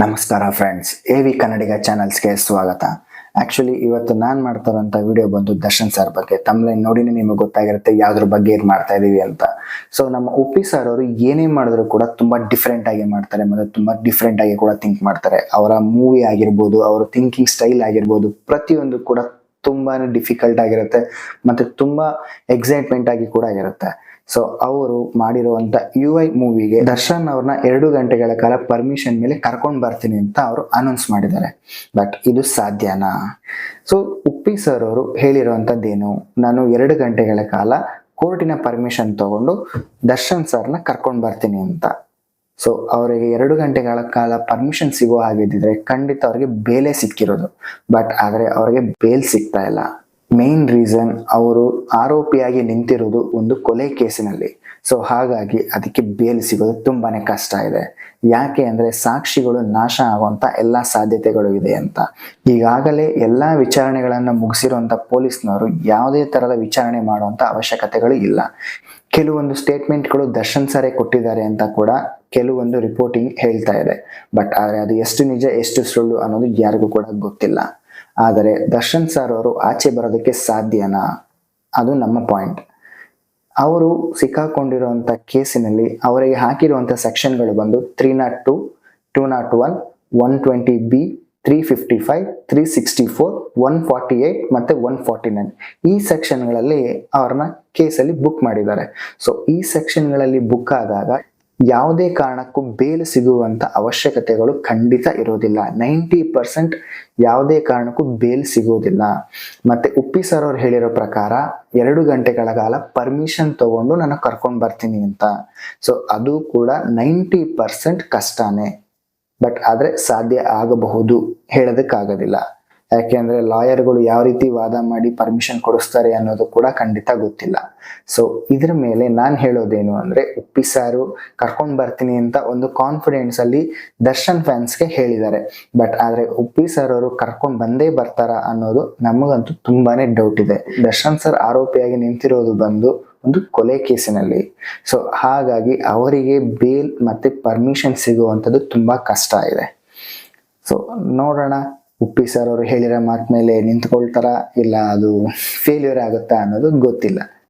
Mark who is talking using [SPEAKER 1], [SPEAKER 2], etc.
[SPEAKER 1] ನಮಸ್ಕಾರ friends A V Kannadiga ಚಾನಲ್ಸ್ಗೆ ಸ್ವಾಗತ. ಆ್ಯಕ್ಚುಲಿ ಇವತ್ತು ನಾನು ಮಾಡ್ತಾ ಇರೋಂಥ ವಿಡಿಯೋ ಬಂದು ದರ್ಶನ್ ಸರ್ ಬಗ್ಗೆ. ತಮ್ಲೈನ್ ನೋಡಿನೇ ನಿಮಗೆ ಗೊತ್ತಾಗಿರುತ್ತೆ ಯಾವ್ದ್ರ ಬಗ್ಗೆ ಏನು ಮಾಡ್ತಾ ಇದೀವಿ ಅಂತ. ಸೊ ನಮ್ಮ ಉಪ್ಪಿ ಸರ್ ಅವರು ಏನೇ ಮಾಡಿದ್ರು ಕೂಡ ತುಂಬ ಡಿಫ್ರೆಂಟ್ ಆಗಿ ಮಾಡ್ತಾರೆ ಮತ್ತು ತುಂಬ ಡಿಫ್ರೆಂಟ್ ಆಗಿ ಕೂಡ ಥಿಂಕ್ ಮಾಡ್ತಾರೆ. ಅವರ ಮೂವಿ ಆಗಿರ್ಬೋದು, ಅವರ ಥಿಂಕಿಂಗ್ ಸ್ಟೈಲ್ ಆಗಿರ್ಬೋದು, ಪ್ರತಿಯೊಂದು ಕೂಡ ತುಂಬಾ ಡಿಫಿಕಲ್ಟ್ ಆಗಿರುತ್ತೆ ಮತ್ತು ತುಂಬ ಎಕ್ಸೈಟ್ಮೆಂಟ್ ಆಗಿ ಕೂಡ ಇರುತ್ತೆ ಸೊ ಅವರು ಮಾಡಿರುವಂತ ಯು ಐ ಮೂವಿಗೆ ದರ್ಶನ್ ಅವ್ರನ್ನ ಎರಡು ಗಂಟೆಗಳ ಕಾಲ ಪರ್ಮಿಷನ್ ಮೇಲೆ ಕರ್ಕೊಂಡು ಬರ್ತೀನಿ ಅಂತ ಅವರು ಅನೌನ್ಸ್ ಮಾಡಿದ್ದಾರೆ. ಬಟ್ ಇದು ಸಾಧ್ಯನಾ? ಸೊ ಉಪ್ಪಿ ಸರ್ ಅವರು ಹೇಳಿರುವಂತದ್ದೇನು? ನಾನು ಎರಡು ಗಂಟೆಗಳ ಕಾಲ ಕೋರ್ಟಿನ ಪರ್ಮಿಷನ್ ತಗೊಂಡು ದರ್ಶನ್ ಸರ್ನ ಕರ್ಕೊಂಡು ಬರ್ತೀನಿ ಅಂತ. ಸೊ ಅವರಿಗೆ ಎರಡು ಗಂಟೆಗಳ ಕಾಲ ಪರ್ಮಿಷನ್ ಸಿಗೋ ಹಾಗಿದ್ದಿದ್ರೆ ಖಂಡಿತ ಅವರಿಗೆ ಬೇಲೆ ಸಿಕ್ಕಿರೋದು. ಬಟ್ ಆದರೆ ಅವರಿಗೆ ಬೇಲ್ ಸಿಗ್ತಾ ಇಲ್ಲ. ಮೇನ್ ರೀಸನ್ ಅವರು ಆರೋಪಿಯಾಗಿ ನಿಂತಿರೋದು ಒಂದು ಕೊಲೆ ಕೇಸಿನಲ್ಲಿ. ಸೊ ಹಾಗಾಗಿ ಅದಕ್ಕೆ ಬೇಲ್ ಸಿಗೋದು ತುಂಬಾನೇ ಕಷ್ಟ ಇದೆ. ಯಾಕೆ ಅಂದ್ರೆ ಸಾಕ್ಷಿಗಳು ನಾಶ ಆಗುವಂತ ಎಲ್ಲಾ ಸಾಧ್ಯತೆಗಳು ಇದೆ ಅಂತ. ಈಗಾಗಲೇ ಎಲ್ಲಾ ವಿಚಾರಣೆಗಳನ್ನ ಮುಗಿಸಿರುವಂತ ಪೊಲೀಸ್ನವರು ಯಾವುದೇ ತರದ ವಿಚಾರಣೆ ಮಾಡುವಂತ ಅವಶ್ಯಕತೆಗಳು ಇಲ್ಲ. ಕೆಲವೊಂದು ಸ್ಟೇಟ್ಮೆಂಟ್ಗಳು ದರ್ಶನ್ ಸರೇ ಕೊಟ್ಟಿದ್ದಾರೆ ಅಂತ ಕೂಡ ಕೆಲವೊಂದು ರಿಪೋರ್ಟಿಂಗ್ ಹೇಳ್ತಾ ಇದೆ. ಬಟ್ ಆದರೆ ಅದು ಎಷ್ಟು ನಿಜ, ಎಷ್ಟು ಸುಳ್ಳು ಅನ್ನೋದು ಯಾರಿಗೂ ಕೂಡ ಗೊತ್ತಿಲ್ಲ. ಆದರೆ ದರ್ಶನ್ ಸರ್ ಅವರು ಆಚೆ ಬರೋದಕ್ಕೆ ಸಾಧ್ಯನಾ? ಅದು ನಮ್ಮ ಪಾಯಿಂಟ್ ಅವರು ಸಿಕ್ಕಾಕೊಂಡಿರುವಂಥ ಕೇಸಿನಲ್ಲಿ ಅವರಿಗೆ ಹಾಕಿರುವಂಥ ಸೆಕ್ಷನ್ಗಳು ಬಂದು three nought two two nought one one twenty B, three fifty five, three sixty four, one forty eight ಮತ್ತು ಒನ್ ಫಾರ್ಟಿ ನೈನ್. ಈ ಸೆಕ್ಷನ್ಗಳಲ್ಲಿ ಅವ್ರನ್ನ ಕೇಸಲ್ಲಿ ಬುಕ್ ಮಾಡಿದ್ದಾರೆ. ಸೊ ಈ ಸೆಕ್ಷನ್ಗಳಲ್ಲಿ ಬುಕ್ ಆದಾಗ ಯಾವುದೇ ಕಾರಣಕ್ಕೂ ಬೇಲ್ ಸಿಗುವಂತ ಅವಶ್ಯಕತೆಗಳು ಖಂಡಿತ ಇರೋದಿಲ್ಲ. ನೈಂಟಿ ಪರ್ಸೆಂಟ್ ಯಾವುದೇ ಕಾರಣಕ್ಕೂ ಬೇಲ್ ಸಿಗೋದಿಲ್ಲ ಮತ್ತೆ ಉಪ್ಪಿ ಸರ್ ಅವ್ರು ಹೇಳಿರೋ ಪ್ರಕಾರ ಎರಡು ಗಂಟೆಗಳ ಕಾಲ ಪರ್ಮಿಷನ್ ತಗೊಂಡು ನಾನು ಕರ್ಕೊಂಡು ಬರ್ತೀನಿ ಅಂತ. ಸೊ ಅದು ಕೂಡ ನೈಂಟಿ ಪರ್ಸೆಂಟ್ ಕಷ್ಟನೇ. ಬಟ್ ಆದರೆ ಸಾಧ್ಯ ಆಗಬಹುದು ಹೇಳೋದಕ್ಕಾಗೋದಿಲ್ಲ. ಯಾಕೆಂದ್ರೆ ಲಾಯರ್ಗಳು ಯಾವ ರೀತಿ ವಾದ ಮಾಡಿ ಪರ್ಮಿಷನ್ ಕೊಡಿಸ್ತಾರೆ ಅನ್ನೋದು ಕೂಡ ಖಂಡಿತ ಗೊತ್ತಿಲ್ಲ. ಸೊ ಇದ್ರ ಮೇಲೆ ನಾನು ಹೇಳೋದೇನು ಅಂದ್ರೆ, ಉಪ್ಪಿ ಸಾರು, ಕರ್ಕೊಂಡು ಬರ್ತೀನಿ ಅಂತ ಒಂದು ಕಾನ್ಫಿಡೆನ್ಸ್ ಅಲ್ಲಿ ದರ್ಶನ್ ಫ್ಯಾನ್ಸ್ಗೆ ಹೇಳಿದ್ದಾರೆ. ಬಟ್ ಆದ್ರೆ ಉಪ್ಪಿ ಸರ್ ಅವರು ಕರ್ಕೊಂಡು ಬಂದೇ ಬರ್ತಾರ ಅನ್ನೋದು ನಮಗಂತೂ ತುಂಬಾನೇ ಡೌಟ್ ಇದೆ. ದರ್ಶನ್ ಸರ್ ಆರೋಪಿಯಾಗಿ ನಿಂತಿರೋದು ಬಂದು ಒಂದು ಕೊಲೆ ಕೇಸಿನಲ್ಲಿ. ಸೊ ಹಾಗಾಗಿ ಅವರಿಗೆ ಬೇಲ್ ಮತ್ತೆ ಪರ್ಮಿಷನ್ ಸಿಗುವಂಥದ್ದು ತುಂಬಾ ಕಷ್ಟ ಇದೆ. ಸೊ ನೋಡೋಣ. ಉಪ್ಪಿ ಸರ್ ಅವರು ಹೇಳಿರೋ ಮಾತು ಮೇಲೆ ನಿಂತ್ಕೊಳ್ತಾರ ಇಲ್ಲ ಅದು ಫೇಲ್ಯೂರ್ ಆಗುತ್ತಾ ಅನ್ನೋದು ಗೊತ್ತಿಲ್ಲ.